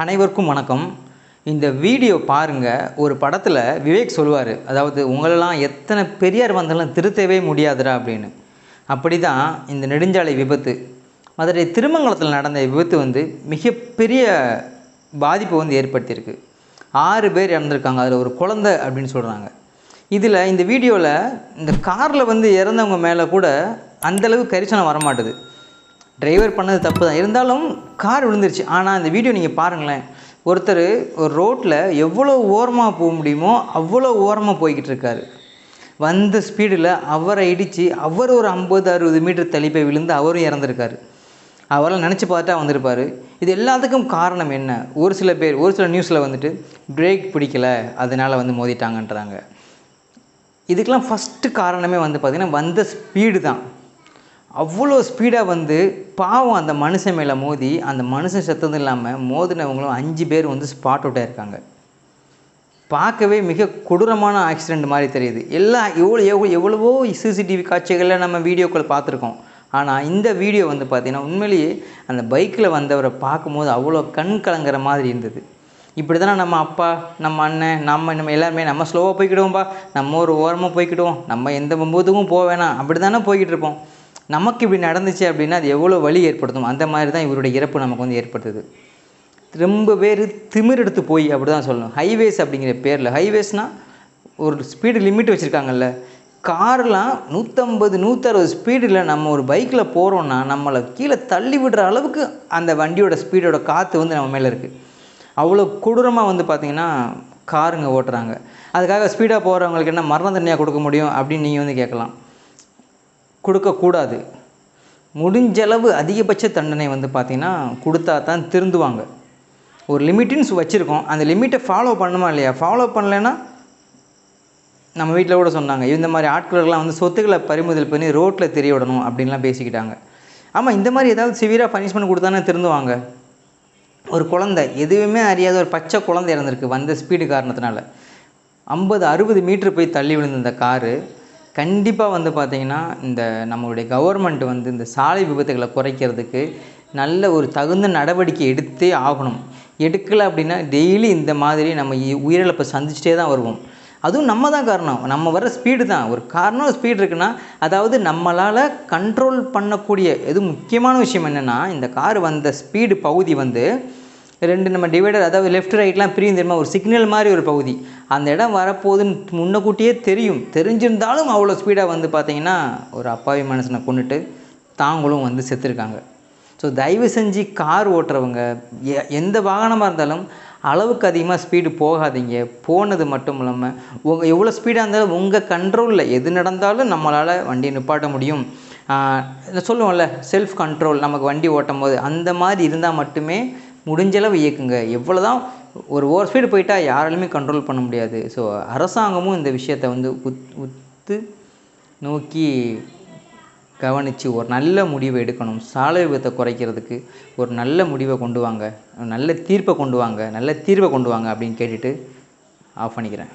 அனைவருக்கும் வணக்கம். இந்த வீடியோ பாருங்கள் ஒரு படத்தில் விவேக் சொல்லுவார் அதாவது உங்களெல்லாம் எத்தனை பெரியார் வந்தாலும் திருத்தவே முடியாதுடா அப்படின்னு. அப்படி தான் இந்த நெடுஞ்சாலை விபத்து. மதுரை திருமங்கலத்தில் நடந்த விபத்து வந்து மிகப்பெரிய பாதிப்பை வந்து ஏற்படுத்தியிருக்கு. ஆறு பேர் இறந்துருக்காங்க அதில் ஒரு குழந்தை அப்படின்னு சொல்கிறாங்க இதில் இந்த வீடியோவில் இந்த காரில் வந்து இறந்தவங்க மேலே கூட அந்தளவு கரிசனம் வரமாட்டுது. டிரைவர் பண்ணது தப்பு தான் இருந்தாலும் கார் விழுந்துருச்சு. ஆனால் இந்த வீடியோ நீங்கள் பாருங்களேன். ஒருத்தர் ஒரு ரோட்டில் எவ்வளோ ஓரமாக போக முடியுமோ அவ்வளோ ஓரமாக போய்கிட்டு இருக்காரு. வந்த ஸ்பீடில் அவரை இடித்து அவர் ஒரு ஐம்பது அறுபது மீட்டர் தள்ளி போய் விழுந்து அவரும் இறந்துருக்காரு. அவரெல்லாம் நினச்சி பார்த்தா வந்திருப்பார். இது எல்லாத்துக்கும் காரணம் என்ன? ஒரு சில பேர் ஒரு சில நியூஸில் வந்துட்டு பிரேக் பிடிக்கல அதனால் வந்து மோதிட்டாங்கன்றாங்க. இதுக்கெலாம் ஃபஸ்ட்டு காரணமே வந்து பார்த்திங்கன்னா வந்த ஸ்பீடு தான். அவ்வளோ ஸ்பீடாக வந்து பாவம் அந்த மனுஷன் மேலே மோதி அந்த மனுஷன் செத்ததும் இல்லாமல் மோதினவங்களும் அஞ்சு பேர் வந்து ஸ்பாட் அவுட்டாக இருக்காங்க பார்க்கவே மிக கொடூரமான ஆக்சிடெண்ட் மாதிரி தெரியுது. எல்லா எவ்வளோ எவ்வளோ எவ்வளவோ சிசிடிவி காட்சிகளில் நம்ம வீடியோக்கள் பார்த்துருக்கோம். ஆனால் இந்த வீடியோ வந்து பார்த்திங்கன்னா உண்மையிலேயே அந்த பைக்கில் வந்தவரை பார்க்கும்போது அவ்வளோ கண் கலங்குற மாதிரி இருந்தது. இப்படி தானே நம்ம அப்பா நம்ம அண்ணன் நம்ம நம்ம எல்லாருமே நம்ம ஸ்லோவாக போய்க்கிடுவோம்ப்பா நம்ம ஒரு ஓரமாக போய்க்கிடுவோம். நம்ம எந்த போதுக்கும் போக வேணாம். அப்படி தானே போய்கிட்டு இருப்போம். நமக்கு இப்படி நடந்துச்சு அப்படின்னா அது எவ்வளோ வலி ஏற்படுத்தும்? அந்த மாதிரி தான் இவருடைய இறப்பு நமக்கு வந்து ஏற்படுத்துது. ரொம்ப பேர் திமிர் எடுத்து போய் அப்படி தான் சொல்லணும். ஹைவேஸ் அப்படிங்கிற பேரில் ஹைவேஸ்னால் ஒரு ஸ்பீடு லிமிட் வச்சுருக்காங்கல்ல. கார்லாம் நூற்றம்பது நூற்றறுபது ஸ்பீடில் நம்ம ஒரு பைக்கில் போகிறோன்னா நம்மளை கீழே தள்ளி விடுற அளவுக்கு அந்த வண்டியோட ஸ்பீடோட காற்று வந்து நம்ம மேலே இருக்குது அவ்வளோ கொடூரமாக வந்து பார்த்திங்கன்னா காருங்க ஓட்டுறாங்க. அதுக்காக ஸ்பீடாக போகிறவங்களுக்கு என்ன மரண தண்டனையாக கொடுக்க முடியும் அப்படின்னு நீங்கள் வந்து கேட்கலாம். கொடுக்கக்கூடாது. முடிஞ்சளவு அதிகபட்ச தண்டனை வந்து பார்த்திங்கன்னா கொடுத்தா தான் திருந்துவாங்க. ஒரு லிமிட்டுன்னு வச்சுருக்கோம். அந்த லிமிட்டை ஃபாலோ பண்ணுமா இல்லையா? ஃபாலோ பண்ணலைன்னா நம்ம வீட்டில் கூட சொன்னாங்க. இந்த மாதிரி ஆட்களெல்லாம் வந்து சொத்துக்களை பறிமுதல் பண்ணி ரோட்டில் தெரிய விடணும் அப்படின்லாம் பேசிக்கிட்டாங்க. ஆமாம் இந்த மாதிரி ஏதாவது சிவியராக பனிஷ்மெண்ட் கொடுத்தானே திருந்துவாங்க. ஒரு குழந்தை எதுவுமே அறியாத ஒரு பச்சை குழந்தை இறந்துருக்கு வந்த ஸ்பீடு காரணத்தினால. ஐம்பது அறுபது மீட்ரு போய் தள்ளி விழுந்த இந்த காரு கண்டிப்பாக வந்து பார்த்திங்கன்னா இந்த நம்மளுடைய கவர்மெண்ட் வந்து இந்த சாலை விபத்துகளை குறைக்கிறதுக்கு நல்ல ஒரு தகுந்த நடவடிக்கை எடுத்தே ஆகணும். எடுக்கலை அப்படின்னா டெய்லி இந்த மாதிரி நம்ம உயிரிழப்பை சந்திச்சிட்டே தான் வருவோம். அதுவும் நம்ம தான் காரணம். நம்ம வர ஸ்பீடு தான். ஒரு காரணம் ஸ்பீடு இருக்குன்னா அதாவது நம்மளால் கண்ட்ரோல் பண்ணக்கூடிய எது முக்கியமான விஷயம் என்னென்னா இந்த கார் வந்த ஸ்பீடு பகுதி வந்து ரெண்டு நம்ம டிவைடர் அதாவது லெஃப்ட் ரைட்லாம் பிரியும் தெரியுமா? ஒரு சிக்னல் மாதிரி ஒரு பகுதி. அந்த இடம் வரப்போகுதுன்னு முன்னக்கூட்டியே தெரியும். தெரிஞ்சிருந்தாலும் அவ்வளோ ஸ்பீடாக வந்து பார்த்திங்கன்னா ஒரு அப்பாவி மனுஷனை கொண்டுட்டு தாங்களும் வந்து செத்துருக்காங்க. ஸோ தயவு செஞ்சு கார் ஓட்டுறவங்க எ எந்த வாகனமாக இருந்தாலும் அளவுக்கு அதிகமாக ஸ்பீடு போகாதீங்க. போனது மட்டும் இல்லாமல் உங்கள் எவ்வளோ ஸ்பீடாக இருந்தாலும் உங்கள் கண்ட்ரோலில் எது நடந்தாலும் நம்மளால் வண்டியை நிப்பாட்ட முடியும். சொல்லுவோம்ல செல்ஃப் கண்ட்ரோல் நமக்கு வண்டி ஓட்டும் போது அந்த மாதிரி இருந்தால் மட்டுமே முடிஞ்சளவு இயக்குங்க. எவ்வளோ தான் ஒரு ஓவர் ஸ்பீடு போயிட்டால் யாராலுமே கண்ட்ரோல் பண்ண முடியாது. ஸோ அரசாங்கமும் இந்த விஷயத்தை வந்து உத் உத்து நோக்கி கவனித்து ஒரு நல்ல முடிவை எடுக்கணும். சாலை விபத்தை குறைக்கிறதுக்கு ஒரு நல்ல முடிவை கொண்டு வாங்க. நல்ல தீர்ப்பை கொண்டு வாங்க. நல்ல தீர்வை கொண்டு வாங்க அப்படின்னு கேட்டுட்டு ஆஃப் பண்ணிக்கிறேன்.